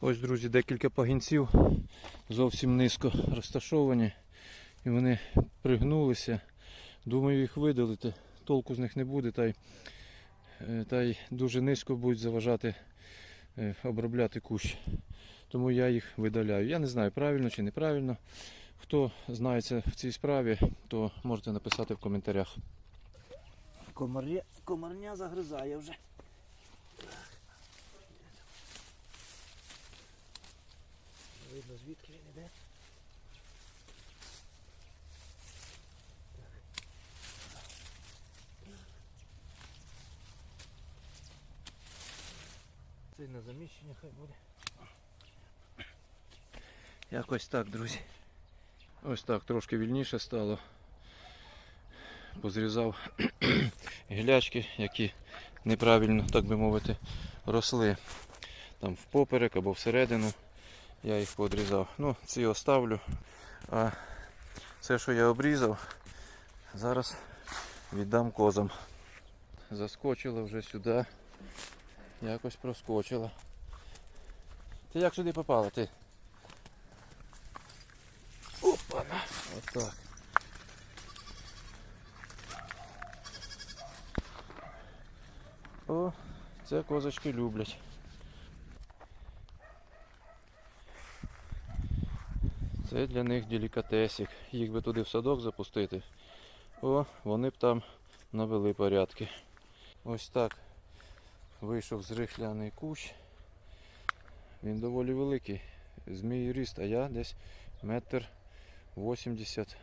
Ось, друзі, декілька пагінців зовсім низько розташовані. І вони пригнулися. Думаю, їх видалити. Толку з них не буде, та й, е, та й дуже низько будуть заважати е, обробляти кущ. Тому я їх видаляю. Я не знаю, правильно чи неправильно. Хто знається в цій справі, то можете написати в коментарях. Комарня, комарня загризає вже. Звідки він іде. Це на заміщення хай буде. Якось так, друзі. Ось так, трошки вільніше стало. Позрізав гілячки, які неправильно, так би мовити, росли. Там впоперек або всередину. Я їх подрізав. Ну, ці оставлю. А все, що я обрізав, зараз віддам козам. Заскочила вже сюди. Якось проскочила. Ти як сюди попала? Ти? Опа-на. Отак. О, це козочки люблять. Це для них делікатесик. Їх би туди в садок запустити. О, вони б там навели порядки. Ось так вийшов зрихляний кущ. Він доволі великий. Змій ріст, а я десь метр 80,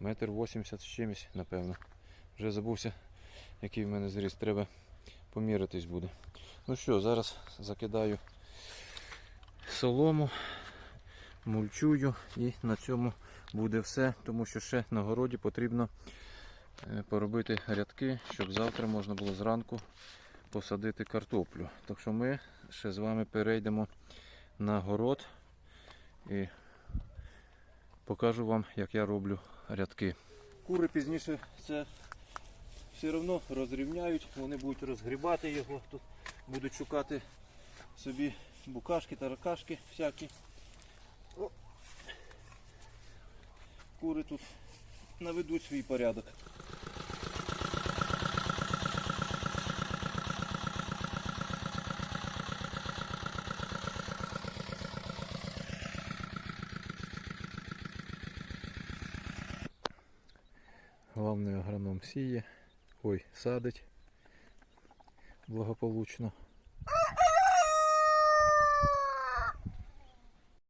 метр 80 з чимось, напевно. Вже забувся, який в мене зріст. Треба помірятись буде. Ну що, зараз закидаю солому, мульчую і на цьому буде все, тому що ще на городі потрібно е, поробити рядки, щоб завтра можна було зранку посадити картоплю. Так що ми ще з вами перейдемо на город і покажу вам, як я роблю рядки. Кури пізніше це все одно розрівняють, вони будуть розгрібати його, тут будуть шукати собі букашки, таракашки всякі. О. Кури тут наведуть свій порядок. Главний агроном сіє, ой, садить благополучно.